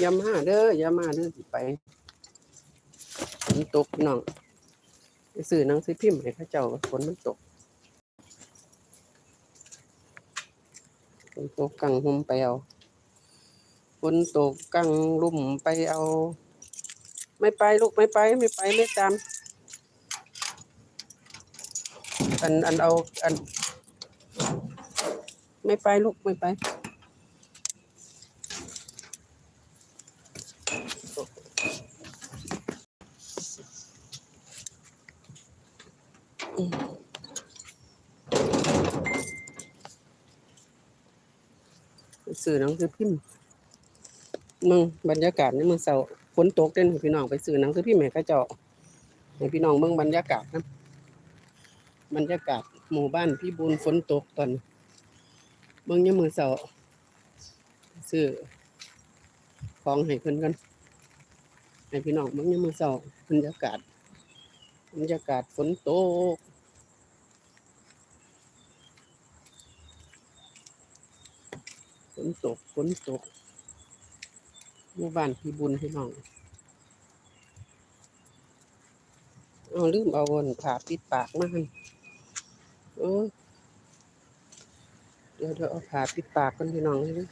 อย่ามาเด้ออย่ามาเด้อสิไปฝนตกพี่น้องไปซื้อหนังสือพิมพ์ให้เข้าเจ้าฝนมันตกฝนตกกังหุมไปเอาฝนตกกังลุ่มไปเอา ไม่ไปลูกไม่ไปไม่ไปไม่ตามอันอันเอาอัน ไม่ไปลูกไม่ไป สื่อหนังสือพิมพ์มึงบรรยากาศในเมืองเสาฝนตกเด่นพี่น้องไปสื่อหนังสือพิมพ์ให้เข้าเจ้าให้พี่น้องเมืองบรรยากาศนะบรรยากาศหมู่บ้านพี่บุญฝนตกตอนเมืองยามมือเสาซื้อของให้เพิ่อนกันให้พี่น้องเมืองยามมือเสาบรรยากาศบรรยากาศฝนตก นตกฝนตกหมู่บ้านพี่บุญพี่น้องเอาลืมเอาวนผ่าปิดปากมาให้เออเดี๋ยวเดี๋ยวเอาผ่าปิดปากกันพี่น้องให้ดิ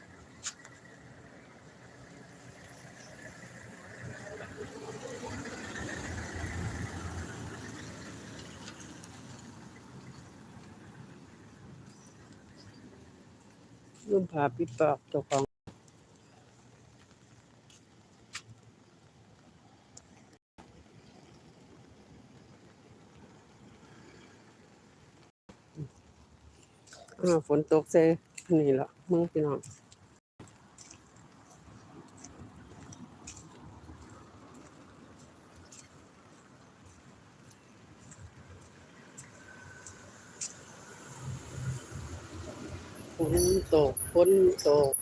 ลืมผาปิดปากเจ้าของฝนตกเซนี่ละมึงพี่น้อง นตกฝนตก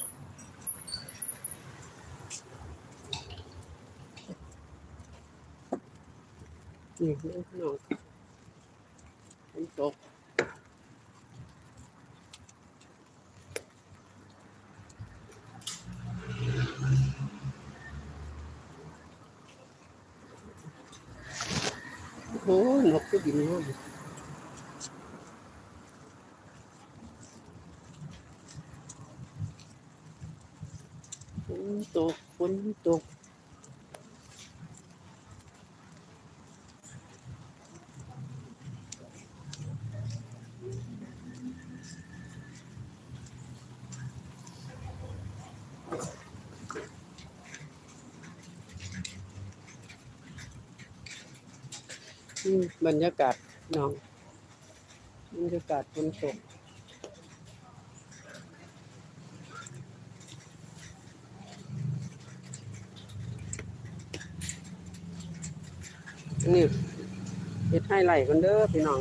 นี่น้องฝนตกโอ้นกก็บินมาฝน ตกฝนตกบรรยากาศน้องบรรยากาศฝนตก นี่เฮ็ดให้ไหลกันเด้อพี่น้อง